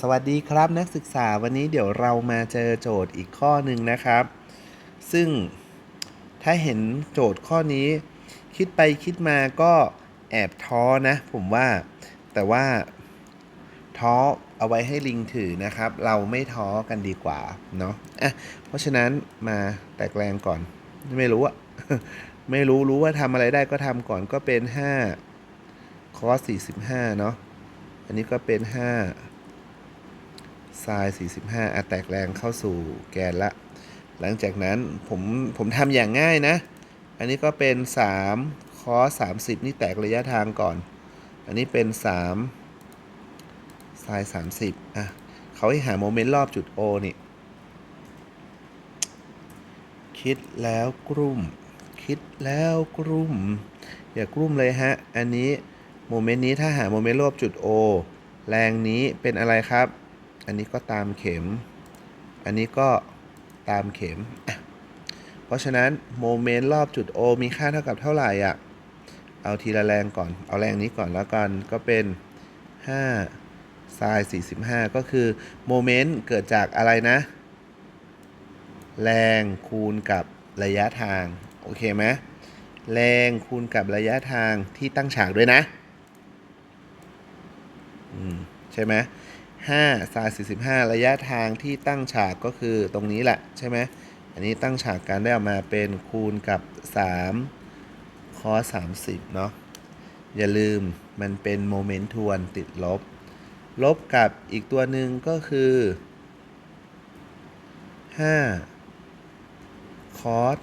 สวัสดีครับนักศึกษาวันนี้เดี๋ยวเรามาเจอโจทย์อีกข้อหนึ่งนะครับ ซึ่งถ้าเห็นโจทย์ข้อนี้ คิดไปคิดมาก็แอบท้อนะผมว่า แต่ว่าท้อเอาไว้ให้ลิงถือนะครับ เราไม่ท้อกันดีกว่าเนาะอะเพราะฉะนั้นมาแตกแรงก่อน ไม่รู้อะไม่รู้รู้ว่าทำอะไรได้ก็ทำก่อนก็เป็น 5 คอส45 เนาะ อันนี้ก็เป็น5 sin 45อะแตกแรงเข้าสู่แกนละ หลังจากนั้นผมผมทำอย่างง่ายนะ อันนี้ก็เป็น3 cos 30 นี่แตกระยะทางก่อน อันนี้เป็น3 sin 30อะเขาให้หาโมเมนต์รอบจุด O นี่ คิดแล้วกรุ่ม คิดแล้วกรุ่ม อย่ากรุ่มเลยฮะ อันนี้ โมเมนต์นี้ถ้าหาโมเมนต์รอบจุด O แรงนี้เป็นอะไรครับ อันนี้ก็ตามเข็ม อันนี้ก็ตามเข็ม เพราะฉะนั้นโมเมนต์รอบจุด O มีค่าเท่ากับเท่าไหร่อะ เอาทีละแรงก่อน เอาแรงนี้ก่อนแล้วกัน ก็เป็น5 sin 45 ก็คือโมเมนต์เกิดจากอะไรนะ แรงคูณกับระยะทาง โอเคไหมแรงคูณกับระยะทางที่ตั้งฉากด้วยนะ ใช่ไหมห้าซายสี่สิบห้าระยะทางที่ตั้งฉากก็คือตรงนี้แหละใช่ไหมอันนี้ตั้งฉากกันได้ออกมาเป็นคูณกับ3คอส30เนาะอย่าลืมมันเป็นโมเมนต์ทวนติดลบ ลบกับอีกตัวหนึ่งก็คือ5คอส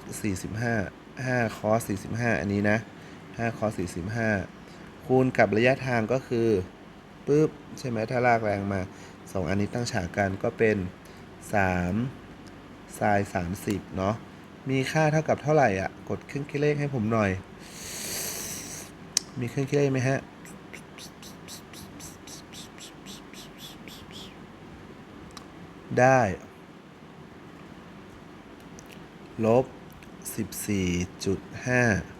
45 5คอส45อันนี้นะ5คอส45คูณกับระยะทางก็คือ ปุ๊บใช่ไหมถ้าลากแรงมา 2 อันนี้ตั้งฉากกันก็เป็น3ไซน์30 เนาะมีค่าเท่ากับเท่าไหร่อะ กดเครื่องคิดเลขให้ผมหน่อย มีเครื่องคิดเลขไหมฮะได้ ลบ 14.5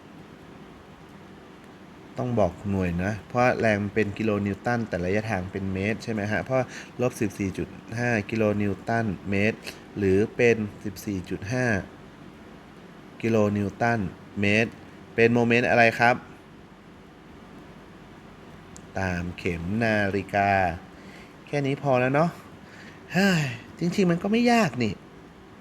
ต้องบอกหน่วยนะ เพราะแรงมันเป็นกิโลนิวตันแต่ระยะทางเป็นเมตรใช่ไหมฮะ เพราะลบ 14.5 กิโลนิวตันเมตร หรือเป็น 14.5 กิโลนิวตันเมตร เป็นโมเมนต์อะไรครับ ตามเข็มนาฬิกา แค่นี้พอแล้วเนาะจริงๆมันก็ไม่ยากนี่